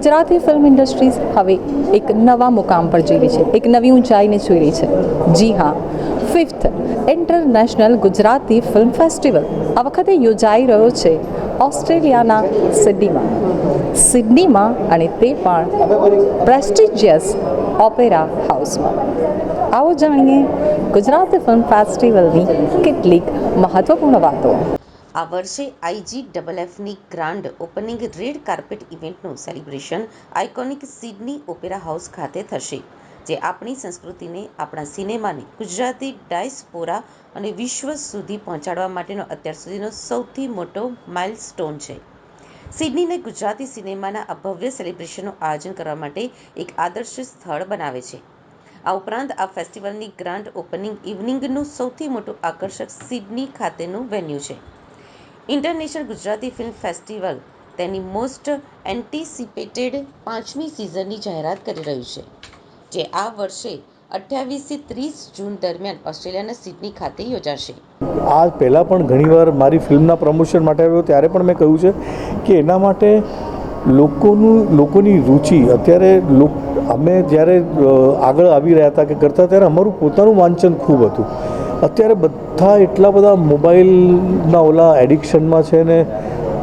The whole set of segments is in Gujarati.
ગુજરાતી ફિલ્મ ઇન્ડસ્ટ્રીઝ હવે એક નવા મુકામ પર જીવી છે. એક નવી ઊંચાઈને છોઈ છે. જી હા fifth international Gujarati film festival આ વખતે યોજાઈ રહ્યો છે ઓસ્ટ્રેલિયાના સિડનીમાં. સિડનીમાં અને તે પણ પ્રેસ્ટિજિયસ ઓપેરા હાઉસમાં આવો જાણીએ ગુજરાતી ફિલ્મ ફેસ્ટિવલની કેટલીક મહત્વપૂર્ણ વાતો. આ વર્ષે આઈજી ડબલ એફની grand opening red carpet ઇવેન્ટનું celebration iconic Sydney opera house ખાતે થશે, જે આપણી સંસ્કૃતિને, આપણા સિનેમાને, ગુજરાતી ડાયસ્પોરા અને વિશ્વ સુધી પહોંચાડવા માટેનો અત્યાર સુધીનો સૌથી મોટો માઇલસ્ટોન છે. સિડનીને ગુજરાતી સિનેમાના આ ભવ્ય સેલિબ્રેશનનું આયોજન કરવા માટે એક આદર્શ સ્થળ બનાવે છે. આ ઉપરાંત આ ફેસ્ટિવલની ગ્રાન્ડ ઓપનિંગ ઇવનિંગનું સૌથી મોટું આકર્ષક સિડની ખાતેનું વેન્યુ છે. ઇન્ટરનેશનલ ગુજરાતી ફિલ્મ ફેસ્ટિવલ તેની મોસ્ટ એન્ટિસિપેટેડ પાંચમી સિઝનની જાહેરાત કરી રહ્યું છે, જે આ વર્ષે અઠ્યાવીસથી ત્રીસ જૂન દરમિયાન ઓસ્ટ્રેલિયાના સિડની ખાતે યોજાશે. આ પહેલાં પણ ઘણીવાર મારી ફિલ્મના પ્રમોશન માટે આવ્યો, ત્યારે પણ મેં કહ્યું છે કે એના માટે લોકોનું, લોકોની રુચિ, અત્યારે લોક, અમે જ્યારે આગળ આવી રહ્યા હતા કે કરતા, ત્યારે અમારું પોતાનું વાંચન ખૂબ હતું. અત્યારે બધા એટલા બધા મોબાઈલના ઓલા એડિક્શનમાં છે ને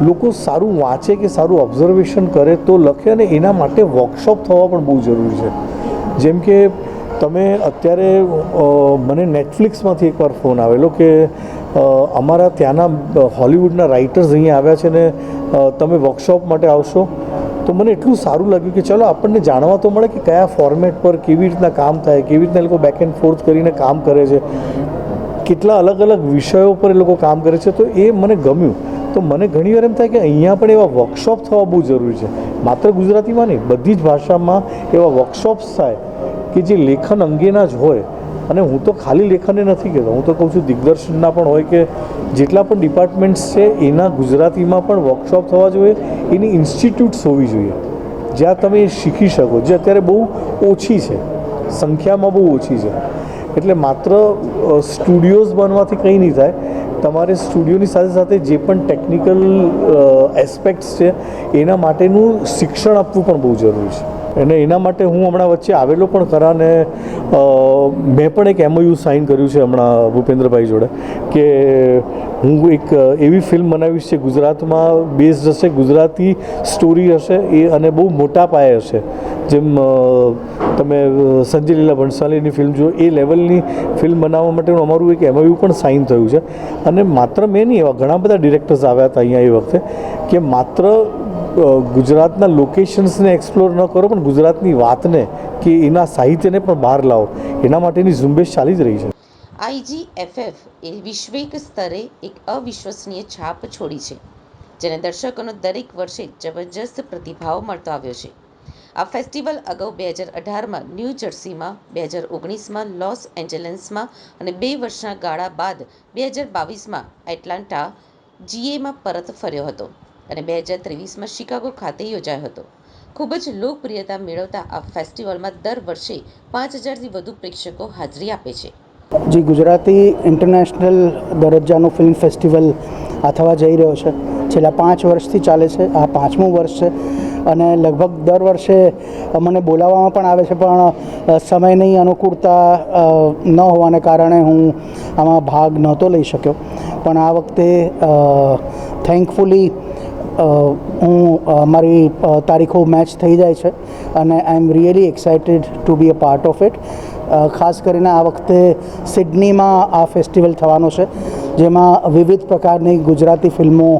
લોકો સારું વાંચે કે સારું ઓબ્ઝર્વેશન કરે તો લખે અને એના માટે વર્કશોપ થવા પણ બહુ જરૂરી છે. જેમ કે તમે અત્યારે મને નેટફ્લિક્સમાંથી એકવાર ફોન આવેલો કે અમારા ત્યાંના હોલિવૂડના રાઇટર્સ અહીંયા આવ્યા છે ને તમે વર્કશોપ માટે આવશો? તો મને એટલું સારું લાગ્યું કે ચલો આપણને જાણવા તો મળે કે કયા ફોર્મેટ પર કેવી રીતના કામ થાય, કેવી રીતના એ લોકો બેક એન્ડ ફોર્થ કરીને કામ કરે છે. કેટલા અલગ અલગ વિષયો પર એ લોકો કામ કરે છે, તો એ મને ગમ્યું. તો મને ઘણીવાર એમ થાય કે અહીંયા પણ એવા વર્કશોપ થવા બહુ જરૂરી છે. માત્ર ગુજરાતીમાં નહીં, બધી જ ભાષામાં એવા વર્કશોપ્સ થાય કે જે લેખન અંગેના જ હોય. અને હું તો ખાલી લેખનને નથી કહેતો, હું તો કહું છું દિગ્દર્શનના પણ હોય કે જેટલા પણ ડિપાર્ટમેન્ટ્સ છે, એના ગુજરાતીમાં પણ વર્કશોપ થવા જોઈએ, એની ઇન્સ્ટિટ્યૂટ્સ હોવી જોઈએ. જ્યાં તમે એ શીખી શકો, જે અત્યારે બહુ ઓછી છે, સંખ્યામાં બહુ ઓછી છે. એટલે માત્ર સ્ટુડિયોઝ બનવાથી કંઈ નહીં થાય. તમારે સ્ટુડિયોની સાથે સાથે જે પણ ટેકનિકલ એસ્પેક્ટ્સ છે, એના માટેનું શિક્ષણ આપવું પણ બહુ જરૂરી છે. અને એના માટે હું હમણાં વચ્ચે આવેલો પણ ખરા ને મેં પણ એક એમઓયુ સાઇન કર્યું છે હમણાં ભૂપેન્દ્રભાઈ જોડે, કે હું એક એવી ફિલ્મ બનાવીશ છે ગુજરાતમાં બેઝ હશે, ગુજરાતી સ્ટોરી હશે, એ અને બહુ મોટા પાયે હશે. જેમ તમે સંજય લીલા ભણસાલીની ફિલ્મ જુઓ, એ લેવલની ફિલ્મ બનાવવા માટેનું અમારું એક એમઓયુ પણ સાઇન થયું છે. અને માત્ર મેં નહીં, એવા ઘણા બધા ડિરેક્ટર્સ આવ્યા હતા અહીંયા એ વખતે, કે માત્ર ગુજરાતના લોકેશન્સને એક્સપ્લોર ન કરો, પણ ગુજરાતની વાતને, કે એના સાહિત્યને પણ બહાર લાવો. એના માટેની ઝુંબેશ ચાલી જ રહી છે. આઈજીએફએફ એ વિશ્વિક સ્તરે એક અવિશ્વસનીય છાપ છોડી છે, જેને દર્શકોનો દરેક વર્ષે જબરજસ્ત પ્રતિભાવ મળતો આવ્યો છે. આ ફેસ્ટિવલ અગાઉ બે હજાર અઢારમાં ન્યૂ જર્સીમાં, બે હજાર ઓગણીસમાં લોસ એન્જલન્સમાં અને બે વર્ષના ગાળા બાદ બે હજાર બાવીસમાં એટલાન્ટા જીએમાં પરત ફર્યો હતો અને બે હજાર ત્રેવીસમાં શિકાગો ખાતે યોજાયો હતો. ખૂબ જ લોકપ્રિયતા મેળવતા આ ફેસ્ટિવલમાં દર વર્ષે પાંચ હજારથી વધુ પ્રેક્ષકો હાજરી આપે છે. જે ગુજરાતી ઇન્ટરનેશનલ દરજ્જાનો ફિલ્મ ફેસ્ટિવલ આ થવા જઈ રહ્યો છે. છેલ્લા પાંચ વર્ષથી ચાલે છે. આ પાંચમું વર્ષ છે. અને લગભગ દર વર્ષે મને બોલાવવામાં પણ આવે છે, પણ સમયની અનુકૂળતા ન હોવાને કારણે હું આમાં ભાગ નહોતો લઈ શક્યો. પણ આ વખતે થેન્કફુલી હું મારી તારીખો મેચ થઈ જાય છે અને I am really excited to be a part of it ખાસ કરીને આ વખતે સિડનીમાં આ ફેસ્ટિવલ થવાનો છે, જેમાં વિવિધ પ્રકારની ગુજરાતી ફિલ્મો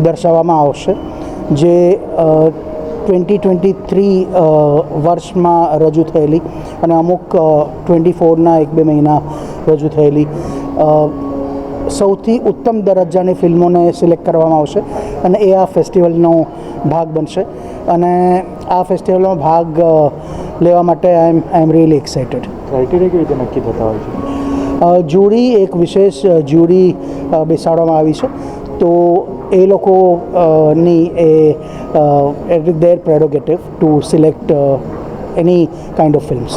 દર્શાવવામાં આવશે, જે ટ્વેન્ટી ટ્વેન્ટી થ્રી વર્ષમાં રજૂ થયેલી અને અમુક ટ્વેન્ટી ફોરના એક બે મહિના રજૂ થયેલી. સૌથી ઉત્તમ દરજ્જાની ફિલ્મોને સિલેક્ટ કરવામાં આવશે અને એ આ ફેસ્ટિવલનો ભાગ બનશે. અને આ ફેસ્ટિવલમાં ભાગ લેવા માટે I am I am really excited criteria કેવી રીતે નક્કી થતા હોય છે? જ્યુરી એક વિશેષ જ્યુરી બેસાડવામાં આવી છે. તો એ લોકો ની એ it their prerogative to select any kind of films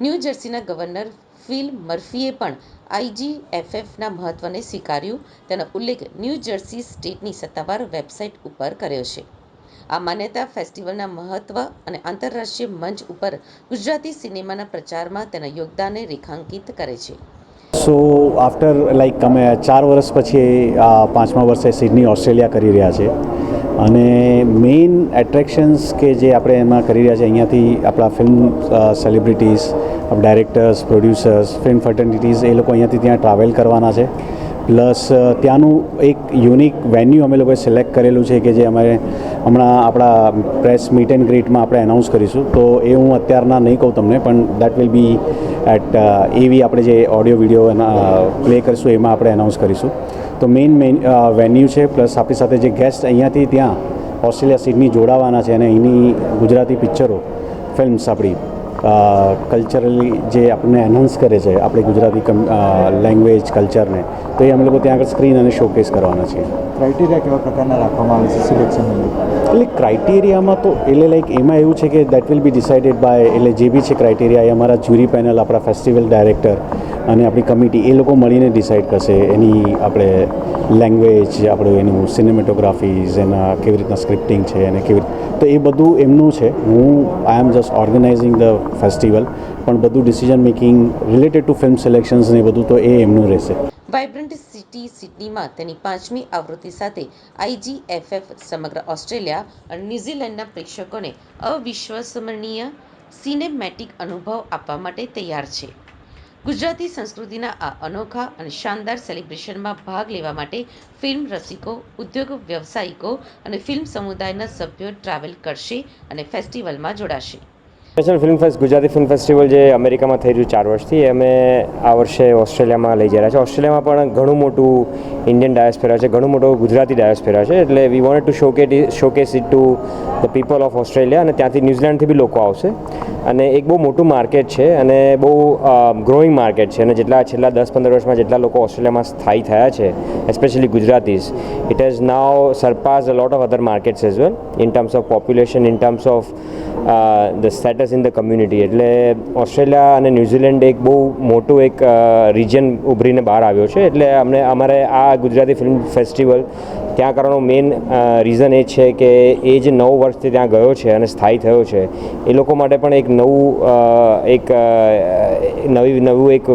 new જર્સીના governor Phil મર્ફીએ પણ આઈજીએફએફના મહત્વને સ્વીકાર્યું. તેનો ઉલ્લેખ ન્યૂ જર્સી સ્ટેટની સત્તાવાર વેબસાઇટ ઉપર કર્યો છે. આ માન્યતા ફેસ્ટિવલના મહત્વ અને આંતરરાષ્ટ્રીય મંચ ઉપર ગુજરાતી સિનેમાના પ્રચારમાં તેના યોગદાનને રેખાંકિત કરે છે. સો આફ્ટર લાઈક અમે ચાર વર્ષ પછી પાંચમા વર્ષે સિડની ઓસ્ટ્રેલિયા કરી રહ્યા છે અને મેઇન એટ્રેક્શન્સ કે જે આપણે એમાં કરી રહ્યા છે અહીંયાથી આપણા film celebrities directors producers film fraternities એ લોકો અહીંયાથી ત્યાં ટ્રાવેલ કરવાના છે. પ્લસ ત્યાંનું એક યુનિક વેન્યુ અમે લોકોએ સિલેક્ટ કરેલું છે કે જે અમે હમણાં આપણા પ્રેસ મીટ એન્ડ ગ્રીટમાં આપણે એનાઉન્સ કરીશું. તો એ હું અત્યારના નહીં કહું તમને, પણ દેટ વિલ બી એટ એવી આપણે જે ઓડિયો, વીડિયો એના, પ્લે કરીશું, એમાં આપણે એનાઉન્સ કરીશું. તો મેઇન મેઇન વેન્યુ છે, પ્લસ આપણી સાથે જે ગેસ્ટ અહીંયાથી ત્યાં ઓસ્ટ્રેલિયા, સિડની જોડાવાના છે અને અહીંની ગુજરાતી પિક્ચરો ફિલ્મ્સ આપણી. કલ્ચરલી જે આપણને એનહાન્સ કરે છે, આપણી ગુજરાતી લેંગ્વેજ કલ્ચરને તો એ અમે લોકો ત્યાં આગળ સ્ક્રીન અને શોકેસ કરવાના છીએ. ક્રાઇટેરિયા કેવા પ્રકારના રાખવામાં આવે છે સિલેક્શન એટલે ક્રાઇટેરિયામાં તો એટલે લાઈક એમાં એવું છે કે that will be decided by એટલે જે બી છે ક્રાઇટેરિયા એ અમારા જ્યુરી પેનલ આપણા ફેસ્ટિવલ ડાયરેક્ટર અને આપણી કમિટી એ લોકો મળીને ડિસાઇડ કરશે એની આપણે લેંગ્વેજ આપણું એનું સિનેમેટોગ્રાફીઝ એના કેવી રીતના સ્ક્રિપ્ટિંગ છે અને કેવી તો એ બધું એમનું છે. હું I am just organizing the festival પણ બધું decision making related to film selections ને બધું તો એ એમનું રહેશે. વાઇબ્રન્ટ સિટી સિડનીમાં તેની પાંચમી આવૃત્તિ સાથે આઈજીએફએફ સમગ્ર ઓસ્ટ્રેલિયા અને ન્યૂઝીલેન્ડના પ્રેક્ષકોને અવિશ્વસનીય સિનેમેટિક અનુભવ આપવા માટે તૈયાર છે. ગુજરાતી સંસ્કૃતિના આ અનોખા અને શાનદાર સેલિબ્રેશનમાં ભાગ લેવા માટે ફિલ્મ રસિકો, ઉદ્યોગ વ્યવસાયિકો અને ફિલ્મ સમુદાયના સભ્યો ટ્રાવેલ કરશે અને ફેસ્ટિવલમાં જોડાશે. National film fest Gujarati film festival જે અમેરિકામાં થઈ રહ્યું ચાર વર્ષથી અમે આ વર્ષે ઓસ્ટ્રેલિયામાં લઈ જઈ રહ્યા છે ઓસ્ટ્રેલિયામાં પણ ઘણું મોટું ઇન્ડિયન ડાયસ્પેરા છે, ઘણું મોટું ગુજરાતી ડાયસ્પેરા છે, એટલે we want to showcase showcase it to the people of Australia અને ત્યાંથી ન્યૂઝીલેન્ડથી બી લોકો આવશે. અને એક બહુ મોટું માર્કેટ છે અને બહુ ગ્રોઈંગ માર્કેટ છે અને જેટલા છેલ્લા દસ પંદર વર્ષમાં જેટલા લોકો ઓસ્ટ્રેલિયામાં સ્થાયી થયા છે especially Gujaratis it has now surpass a lot of other markets as well in terms of population in terms of the status in the community એટલે ઓસ્ટ્રેલિયા અને ન્યૂઝીલેન્ડ એક બહુ મોટું એક રિજન ઉભરીને બહાર આવ્યો છે. એટલે અમને, અમારે આ ગુજરાતી ફિલ્મ ફેસ્ટિવલ ત્યાં કરવાનો મેઇન રીઝન એ છે કે એ જે નવ વર્ષથી ત્યાં ગયો છે અને સ્થાયી થયો છે. એ લોકો માટે પણ એક નવું એક નવી, નવું એક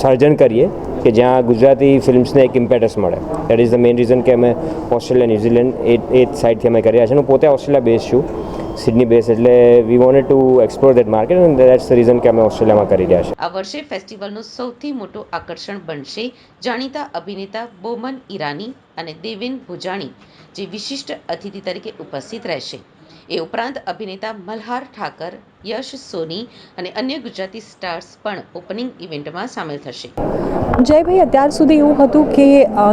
સર્જન કરીએ કે જ્યાં ગુજરાતી ફિલ્મ્સને એક ઇમ્પેટસ મળે. That is the main reason કે અમે ઓસ્ટ્રેલિયા ન્યૂઝીલેન્ડ એ એ જ સાઇડથી અમે કર્યા છે. હું પોતે ઓસ્ટ્રેલિયા બેઝ છું. સિડની બેઝ એટલે we wanted to explore that market and that's the reason કે અમે ઓસ્ટ્રેલિયામાં કરી રહ્યા છે આ વર્ષે ફેસ્ટિવલનું સૌથી મોટું આકર્ષણ બનશે જાણીતા અભિનેતા બોમન ઈરાની અને દેવેન ભુજાણી, જે વિશિષ્ટ અતિથિ તરીકે ઉપસ્થિત રહેશે. એ ઉપરાંત અભિનેતા મલ્હાર ઠાકર યશ સોની અને અન્ય ગુજરાતી સ્ટાર્સ પણ ઓપનિંગ ઇવેન્ટમાં સામેલ થશે. જયભાઈ અત્યાર સુધી એવું હતું કે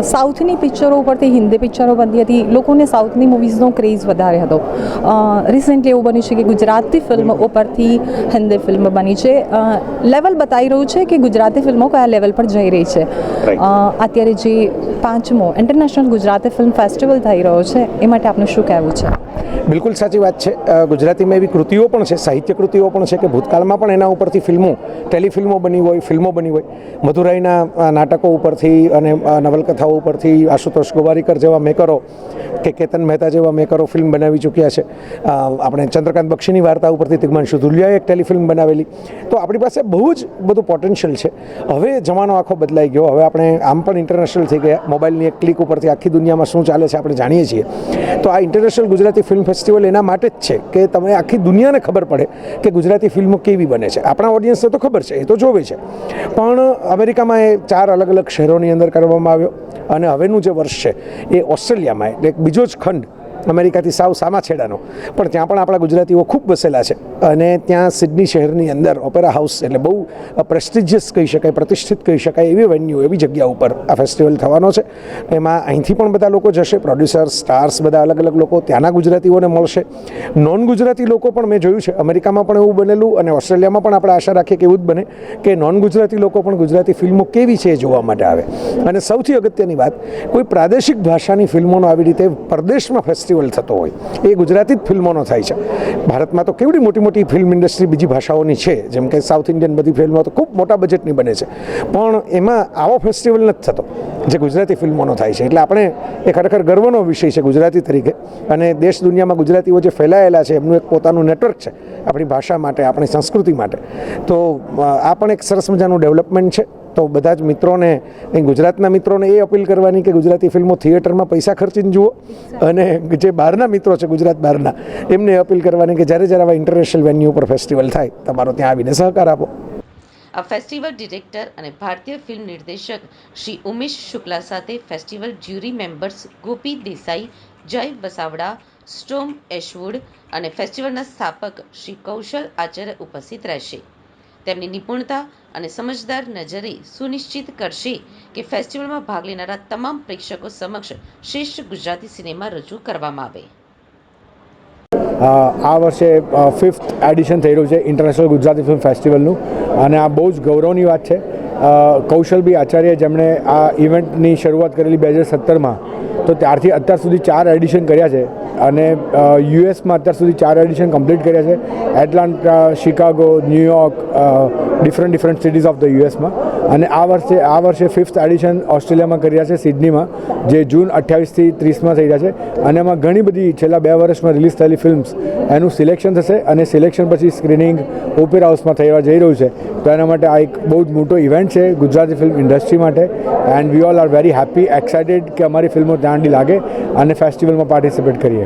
સાઉથની પિક્ચરો ઉપરથી હિન્દી પિક્ચરો બનતી હતી. લોકોને સાઉથની મૂવીઝનો ક્રેઝ વધારે હતો. રિસેન્ટલી એવું બન્યું છે કે ગુજરાતી ફિલ્મ ઉપરથી હિન્દી ફિલ્મ બની છે. લેવલ બતાવી રહ્યું છે કે ગુજરાતી ફિલ્મો કયા લેવલ પર જઈ રહી છે. અત્યારે જે પાંચમો ઇન્ટરનેશનલ ગુજરાતી ફિલ્મ ફેસ્ટિવલ થઈ રહ્યો છે એ માટે આપનું શું કહેવું છે? બિલકુલ સાચી વાત છે. ગુજરાતીમાં એવી કૃતિઓ પણ છે સાહિત્ય કૃતિઓ પણ છે કે ભૂતકાળમાં પણ એના ઉપરથી ફિલ્મો, ટેલિફિલ્મો બની હોય, ફિલ્મો બની હોય. મધુરાઈના નાટકો ઉપરથી અને નવલકથાઓ ઉપરથી આશુતોષ ગોવારીકર જેવા મેકરો કે કેતન મહેતા જેવા મેકરો ફિલ્મ બનાવી ચૂક્યા છે. આપણે ચંદ્રકાંત બક્ષીની વાર્તા ઉપરથી તિગ્માંશુ ધુલિયાએ એક ટેલિફિલ્મ બનાવેલી. તો આપણી પાસે બહુ જ બધું પોટેન્શિયલ છે. હવે જમાનો આખો બદલાઈ ગયો. હવે આપણે આમ પણ ઇન્ટરનેશનલ થઈ ગયા. મોબાઈલની એક ક્લિક ઉપરથી આખી દુનિયામાં શું ચાલે છે આપણે જાણીએ છીએ. તો આ ઇન્ટરનેશનલ ગુજરાતી ફિલ્મ ફેસ્ટિવલ એના માટે જ છે કે તમે આખી દુનિયાને ખબર પડે કે ગુજરાતી ફિલ્મો કેવી બને છે? આપણા ઓડિયન્સને તો ખબર છે, એ તો જોવે છે. પણ અમેરિકામાં એ ચાર અલગ અલગ શહેરોની અંદર કરવામાં આવ્યો અને હવેનું જે વર્ષ છે, એ ઓસ્ટ્રેલિયામાં, એટલે બીજો જ ખંડ અમેરિકાથી સાવ સામા છેડાનો. પણ ત્યાં પણ આપણા ગુજરાતીઓ ખૂબ વસેલા છે. અને ત્યાં સિડની શહેરની અંદર ઓપેરા હાઉસ એટલે બહુ પ્રેસ્ટિજિયસ કહી શકાય, પ્રતિષ્ઠિત કહી શકાય એવી વેન્યુ એવી જગ્યા ઉપર આ ફેસ્ટિવલ થવાનો છે. એમાં અહીંથી પણ બધા લોકો જશે પ્રોડ્યુસર સ્ટાર્સ બધા અલગ અલગ લોકો ત્યાંના ગુજરાતીઓને મળશે. નોન ગુજરાતી લોકો પણ મેં જોયું છે. અમેરિકામાં પણ એવું બનેલું અને ઓસ્ટ્રેલિયામાં પણ આપણે આશા રાખીએ કે એવું જ બને કે નોન ગુજરાતી લોકો પણ ગુજરાતી ફિલ્મો કેવી છે એ જોવા માટે આવે. અને સૌથી અગત્યની વાત, કોઈ પ્રાદેશિક ભાષાની ફિલ્મોનો આવી રીતે પરદેશમાં ફેસ્ટિવલ ફેસ્ટિવલ થતો હોય. એ ગુજરાતી જ ફિલ્મોનો થાય છે. ભારતમાં તો કેવડી મોટી મોટી ફિલ્મ ઇન્ડસ્ટ્રી બીજી ભાષાઓની છે. જેમ કે સાઉથ ઇન્ડિયન બધી ફિલ્મો તો ખૂબ મોટા બજેટની બને છે. પણ એમાં આવો ફેસ્ટિવલ નથી થતો, જે ગુજરાતી ફિલ્મોનો થાય છે. એટલે આપણે એ ખરેખર ગર્વનો વિષય છે ગુજરાતી તરીકે. અને દેશ દુનિયામાં ગુજરાતીઓ જે ફેલાયેલા છે, એમનું એક પોતાનું નેટવર્ક છે આપણી ભાષા માટે, આપણી સંસ્કૃતિ માટે. તો આ પણ એક સરસ મજાનું ડેવલપમેન્ટ છે. તો બધા જ મિત્રોને ગુજરાતના મિત્રોને એ અપીલ કરવાની કે ગુજરાતી ફિલ્મો થિયેટરમાં પૈસા ખર્ચીને જુઓ અને જે બહારના મિત્રો છે ગુજરાત બહારના, એમને અપીલ કરવાની કે જ્યારે જ્યારે આવા ઇન્ટરનેશનલ વેન્યુ પર ફેસ્ટિવલ થાય, તમારો ત્યાં આવીને સહકાર આપો. આ ફેસ્ટિવલ ડિરેક્ટર અને ભારતીય ફિલ્મ નિર્દેશક શ્રી ઉમેશ શુક્લા સાથે festival jury members Gopi Desai, Jay Vasavada storm એશવુડ અને ફેસ્ટિવલના સ્થાપક શ્રી કૌશલ આચાર્ય ઉપસ્થિત રહેશે. તેમની નિપુણતા અને સમજદાર નજરે સુનિશ્ચિત કરશે કે ફેસ્ટિવલમાં ભાગ લેનારા તમામ પ્રેક્ષકો સમક્ષ શ્રેષ્ઠ ગુજરાતી સિનેમા રજૂ કરવામાં આવે. આ વર્ષે ફિફ્થ એડિશન થઈ રહ્યું છે ઇન્ટરનેશનલ ગુજરાતી ફિલ્મ ફેસ્ટિવલનું અને આ બહુ જ ગૌરવની વાત છે. કૌશલભી આચાર્ય જેમણે આ ઇવેન્ટની શરૂઆત કરેલી બે હજાર સત્તરમાં, તો ત્યારથી અત્યાર સુધી ચાર એડિશન કર્યા છે. અને યુએસમાં અત્યાર સુધી ચાર એડિશન કમ્પ્લીટ કર્યા છે. Atlanta Chicago New York different different cities of the યુએસમાં અને આ વર્ષે આ વર્ષે ફિફ્થ એડિશન ઓસ્ટ્રેલિયામાં કર્યા છે, સિડનીમાં, જે જૂન અઠ્યાવીસથી ત્રીસમાં થઈ રહ્યા છે. અને એમાં ઘણી બધી છેલ્લા બે વર્ષમાં રિલીઝ થયેલી ફિલ્મ્સ એનું સિલેક્શન થશે અને સિલેક્શન પછી સ્ક્રીનિંગ ઓપેરા હાઉસમાં થઈ જઈ રહ્યું છે. તો એના માટે આ એક બહુ જ મોટો ઇવેન્ટ છે ગુજરાતી ફિલ્મ ઇન્ડસ્ટ્રી માટે. And we all are very happy excited કે અમારી ફિલ્મો ત્યાં લાગે અને ફેસ્ટિવલમાં પાર્ટિસિપેટ કરીએ.